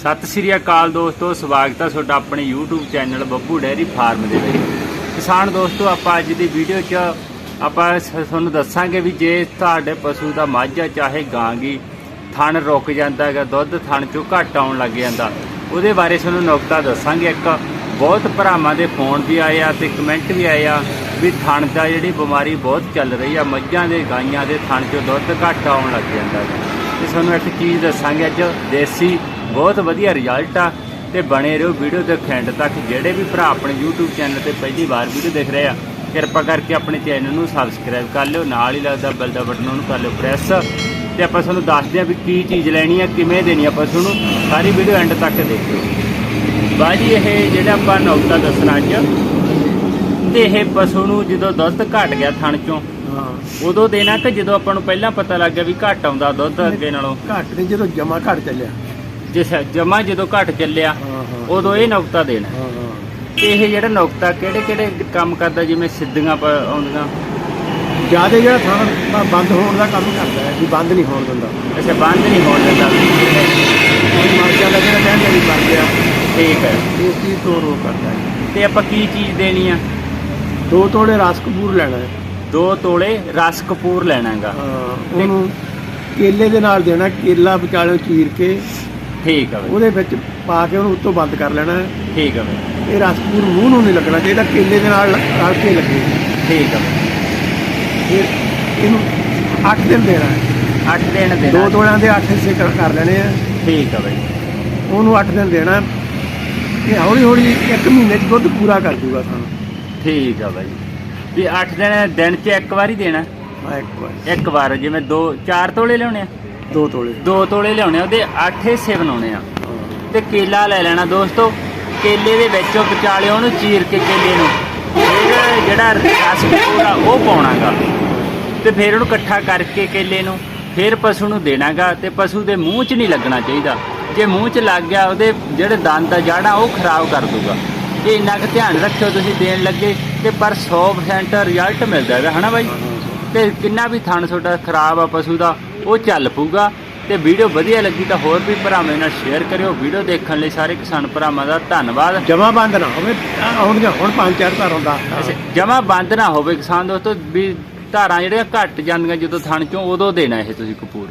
ਸਤਿ ਸ੍ਰੀ ਅਕਾਲ ਦੋਸਤੋ, ਸਵਾਗਤ ਹੈ ਤੁਹਾਡਾ ਆਪਣੇ YouTube channel Babbu dairy farm ਦੇ ਵਿੱਚ। ਕਿਸਾਨ ਦੋਸਤੋ, ਆਪਾਂ ਅੱਜ ਦੀ ਵੀਡੀਓ 'ਚ ਆਪਾਂ ਸ- ਤੁਹਾਨੂੰ ਦੱਸਾਂਗੇ ਵੀ ਜੇ ਤੁਹਾਡੇ ਪਸ਼ੂ ਦਾ ਮੱਝ ਆ ਚਾਹੇ ਗਾਂ ਗੀ ਥਣ ਰੁਕ ਜਾਂਦਾ ਹੈਗਾ, ਦੁੱਧ ਥਣ ਚੋਂ ਘੱਟ ਆਉਣ ਲੱਗ ਜਾਂਦਾ, ਉਹਦੇ ਬਾਰੇ ਤੁਹਾਨੂੰ ਨੁਕਤਾ ਦੱਸਾਂਗੇ ਇੱਕ। ਬਹੁਤ ਭਰਾਵਾਂ ਦੇ ਫੋਨ ਵੀ ਆਏ ਆ ਤੇ ਕਮੈਂਟ ਵੀ ਆਏ ਆ ਵੀ ਥਣ ਦਾ ਜਿਹੜੀ ਬਿਮਾਰੀ ਬਹੁਤ ਚੱਲ ਰਹੀ ਆ, ਮੱਝਾਂ ਦੇ, ਗਾਈਆਂ ਦੇ ਥਣ ਚੋਂ ਦੁੱਧ ਘੱਟ ਆਉਣ ਲੱਗ ਜਾਂਦਾ ਹੈ ਤੇ ਤੁਹਾਨੂੰ ਇੱਕ ਚੀਜ਼ ਦੱਸਾਂਗੇ, ਅੱਜ ਦੇਸੀ ਬਹੁਤ ਵਧੀਆ ਰਿਜ਼ਲਟ ਆ ਤੇ ਬਣੇ ਰਹੋ ਵੀਡੀਓ ਦੇ ਐਂਡ ਤੱਕ। ਜਿਹੜੇ ਵੀ ਭਰਾ ਆਪਣੇ YouTube ਚੈਨਲ ਤੇ ਪਹਿਲੀ ਵਾਰ ਵੀਡੀਓ ਦੇਖ ਰਹੇ ਆ ਕਿਰਪਾ ਕਰਕੇ ਆਪਣੇ ਚੈਨਲ ਨੂੰ ਸਬਸਕ੍ਰਾਈਬ ਕਰ ਲਿਓ ਨਾਲ ਹੀ ਲੱਗਦਾ ਬੈਲ ਦਾ ਬਟਨ ਉਹਨੂੰ ਕਰ ਲਿਓ ਪ੍ਰੈਸ ਤੇ ਆਪਾਂ ਤੁਹਾਨੂੰ ਦੱਸਦੇ ਆ ਵੀ ਕੀ ਚੀਜ਼ ਲੈਣੀ ਆ ਕਿਵੇਂ ਦੇਣੀ ਆ ਪਸ਼ੂ ਨੂੰ ਸਾਰੀ ਵੀਡੀਓ ਐਂਡ ਤੱਕ ਦੇਖਿਓ ਬਾਜੀ ਇਹ ਜਿਹੜਾ ਆਪਾਂ ਨੌਕਤਾ ਦੱਸਣਾ ਅੱਜ ਤੇ ਇਹ ਪਸ਼ੂ ਨੂੰ ਜਦੋਂ ਦੁੱਧ ਘਟ ਗਿਆ ਥਣ ਚੋਂ ਉਦੋਂ ਦੇਣਾ ਕਿ ਜਦੋਂ ਆਪਾਂ ਨੂੰ ਪਹਿਲਾਂ ਪਤਾ ਲੱਗ ਗਿਆ ਵੀ ਘਟ ਆਉਂਦਾ ਦੁੱਧ ਅੱਗੇ ਨਾਲੋਂ? ਘੱਟ ਨਹੀਂ ਜਦੋਂ ਜਮਾ ਘੱਟ ਚੱਲਿਆ। ਜਿਸ ਜਮਾ ਜਦੋਂ ਘਟ ਚੱਲਿਆ ਉਦੋਂ ਇਹ ਨੁਕਤਾ ਦੇਣਾ। ਇਹ ਜਿਹੜਾ ਨੁਕਤਾ ਕਿਹੜੇ ਕਿਹੜੇ ਕੰਮ ਕਰਦਾ ਜਿਵੇਂ ਸਿੱਧੀਆਂ ਪ- ਆਉਂਦੀਆਂ? ਜ਼ਿਆਦਾ ਜਿਹੜਾ ਥਾਂ ਬੰਦ ਹੋਣ ਦਾ ਕੰਮ ਕਰਦਾ ਹੈ ਵੀ ਬੰਦ ਨਹੀਂ ਹੋਣ ਦਿੰਦਾ। ਅੱਛਾ ਬੰਦ ਨਹੀਂ ਹੋਣ ਦਿੰਦਾ। ਕੋਈ ਮਰ ਜਾਂਦਾ ਜਿਹੜਾ ਕਹਿੰਦਾ ਵੀ ਮਰ ਗਿਆ। ਠੀਕ ਹੈ। ਇਸ ਚੀਜ਼ ਤੋਂ ਰੋਕ ਕਰਦਾ ਹੈ। ਤੇ ਆਪਾਂ ਕੀ ਚੀਜ਼ ਦੇਣੀ ਆ? ਦੋ ਤੋੜੇ ਰਸ ਕਪੂਰ ਲੈਣਾ ਹੈ। ਦੋ ਤੋਲੇ ਰਸ ਕਪੂਰ ਲੈਣਾਗਾ ਹਾਂ ਉਹਨੂੰ ਕੇਲੇ ਦੇ ਨਾਲ ਦੇਣਾ ਕੇਲਾ ਵਿਚਾਲੇ ਚੀਰ ਕੇ ਠੀਕ ਹੈ ਬਈ। ਉਹਦੇ ਵਿੱਚ ਪਾ ਕੇ ਉਹਨੂੰ ਉੱਤੋਂ ਬੰਦ ਕਰ ਲੈਣਾ ਹੈ। ਠੀਕ ਹੈ ਬਈ। ਇਹ ਰਸ ਕਪੂਰ ਮੂੰਹ ਨੂੰ ਨਹੀਂ ਲੱਗਣਾ ਚਾਹੀਦਾ ਕੇਲੇ ਦੇ ਨਾਲ ਰਲ ਕੇ ਲੱਗੇ। ਠੀਕ ਹੈ ਬਈ। ਫਿਰ ਇਹਨੂੰ 8 ਦਿਨ ਦੇਣਾ ਹੈ। 8 ਦਿਨ ਦੋ ਦੇਣਾ ਤੋੜਿਆਂ ਦੇ 8 ਹਿੱਸੇ ਕਰ ਕਰ ਲੈਣੇ ਆ। ਠੀਕ ਹੈ ਬਈ। ਉਹਨੂੰ 8 ਦਿਨ ਦੇਣਾ ਇਹ ਹੌਲੀ ਹੌਲੀ ਇੱਕ ਮਹੀਨੇ ਚ ਦੁੱਧ ਪੂਰਾ ਕਰ ਦੂਗਾ ਤੁਹਾਨੂੰ ਠੀਕ ਹੈ ਬਈ। ਵੀ 8 ਦਿਨ ਦਿਨ 'ਚ ਇੱਕ ਵਾਰੀ ਦੇਣਾ। ਆ ਇੱਕ ਵਾਰ। ਇੱਕ ਵਾਰ ਜਿਵੇਂ ਦੋ ਚਾਰ ਤੋਲੇ ਲਿਆਉਣੇ ਆ। ਦੋ ਤੋਲੇ। ਦੋ ਤੋਲੇ ਲਿਆਉਣੇ ਆ ਉਹਦੇ 8 ਹਿੱਸੇ ਬਣਾਉਣੇ ਆ। ਹਾਂ। ਤੇ ਕੇਲਾ ਲੈ ਲੈਣਾ ਦੋਸਤੋ। ਕੇਲੇ ਦੇ ਵਿੱਚੋਂ ਵਿਚਾਲੇ ਉਹਨੂੰ ਚੀਰ ਕੇ ਕੇਲੇ ਨੂੰ। ਫਿਰ ਜਿਹੜਾ ਰਸ ਪੂਰਾ ਉਹ ਪਾਉਣਾਗਾ। ਤੇ ਫਿਰ ਉਹਨੂੰ ਇਕੱਠਾ ਕਰਕੇ ਕੇਲੇ ਨੂੰ। ਫਿਰ ਪਸ਼ੂ ਨੂੰ ਦੇਣਾਗਾ ਤੇ ਪਸ਼ੂ ਦੇ ਮੂੰਹ 'ਚ ਨਹੀਂ ਲੱਗਣਾ ਚਾਹੀਦਾ। ਜੇ ਮੂੰਹ 'ਚ ਲੱਗ ਗਿਆ ਉਹਦੇ ਜਿਹੜੇ ਦੰਦ ਆ ਜਾੜਾ ਉਹ ਖਰਾਬ ਕਰ ਦੂਗਾ ਇਹ ਇੰਨਾ ਕੁ ਧਿਆਨ ਰੱਖਿਓ ਤੁਸੀਂ ਦੇਣ ਲੱਗੇ ਤੇ ਪਰ 100% ਰਿਜ਼ਲਟ ਮਿਲਦਾ ਹੈਗਾ ਹਨਾ ਬਾਈ? ਤੇ ਕਿੰਨਾ ਵੀ ਥਣ ਤੁਹਾਡਾ ਖਰਾਬ ਆ ਪਸ਼ੂ ਦਾ ਉਹ ਚੱਲ ਪਊਗਾ। ਤੇ ਵੀਡੀਓ ਵਧੀਆ ਲੱਗੀ ਤਾਂ ਹੋਰ ਵੀ ਭਰਾਵਾਂ ਨਾਲ ਸ਼ੇਅਰ ਕਰਿਓ। ਵੀਡੀਓ ਦੇਖਣ ਲਈ ਸਾਰੇ ਕਿਸਾਨ ਭਰਾਵਾਂ ਦਾ ਧੰਨਵਾਦ। ਜਮਾ ਬੰਦ ਨਾ ਹੋਵੇ। ਹੁਣ ਜਾਂ ਹੁਣ ਪੰਜ ਚਾਰ ਧਾਰ ਹੁੰਦਾ। ਜਮਾ ਬੰਦ ਨਾ ਹੋਵੇ ਕਿਸਾਨ ਦੋਸਤੋ ਵੀ ਧਾਰਾਂ ਜਿਹੜੀਆਂ ਘਟ ਜਾਂਦੀਆਂ ਜਦੋਂ ਥਣ ਚੋਂ ਉਦੋਂ ਦੇਣਾ ਇਹ ਤੁਸੀਂ ਕਪੂਰ।